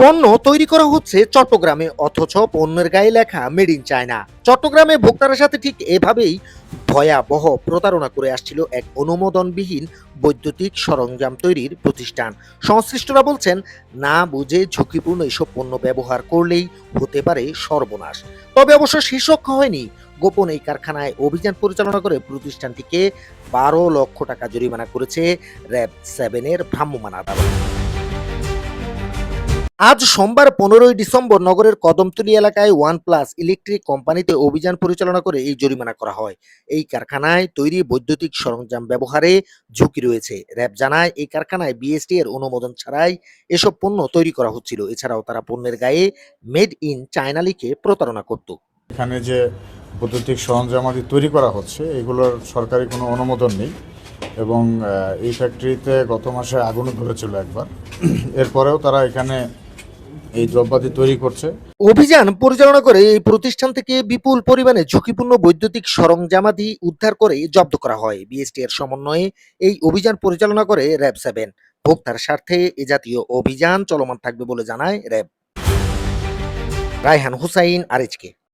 পণ্য তৈরি করা হচ্ছে চট্টগ্রামে, অথচ পণ্যের গায়ে লেখা মেড ইন চায়না চট্টগ্রামে ভোক্তাদের সাথে ঠিক এভাবেই ভয়াবহ প্রতারণা করে আসছিল এক অনুমোদনবিহীন বৈদ্যুতিক সরঞ্জাম তৈরির প্রতিষ্ঠান। সংশ্লিষ্টরা বলছেন, না বুঝে ঝুঁকিপূর্ণ এসব পণ্য ব্যবহার করলেই হতে পারে সর্বনাশ। তবে অবশ্য শীর্ষক হয়নি। গোপন এই কারখানায় অভিযান পরিচালনা করে প্রতিষ্ঠানটিকে বারো লক্ষ টাকা জরিমানা করেছে র্যাব সেভেনের ভ্রাম্যমাণ আদালত। আজ সোমবার পনেরোই ডিসেম্বর নগরের কদমতলী এলাকায় ওয়ান প্লাস ইলেকট্রিক কোম্পানিতে অভিযান পরিচালনা করে এই জরিমানা করা হয়। এই কারখানায় তৈরি বৈদ্যুতিক সরঞ্জাম ব্যবহারে ঝুঁকি রয়েছে। র্যাব জানায়, এই কারখানায় বিএসটি এর অনুমোদন ছাড়াই এসব পণ্য তৈরি করা হচ্ছিল। এছাড়াও তারা পণ্যের গায়ে মেড ইন চায়না লিখে প্রতারণা করত। এখানে যে বৈদ্যুতিক সরঞ্জামাদি তৈরি করা হচ্ছে, এগুলোর সরকারি কোনো অনুমোদন নেই এবং এই ফ্যাক্টরিতে গত মাসে আগুন ধরেছিল একবার। এরপরেও তারা এখানে এই দ্রব্যাদি তৈরি করছে। অভিযান পরিচালনা করে এই প্রতিষ্ঠান থেকে বিপুল পরিমাণে ঝুঁকিপূর্ণ বৈদ্যুতিক সরঞ্জামাদি উদ্ধার করে জব্দ করা হয়। বিএসটি এর সমন্বয়ে এই অভিযান পরিচালনা করে র্যাব সেভেন ভোক্তার স্বার্থে এ জাতীয় অভিযান চলমান থাকবে বলে জানায় র্যাব রায়হান হুসাইন আরিজকে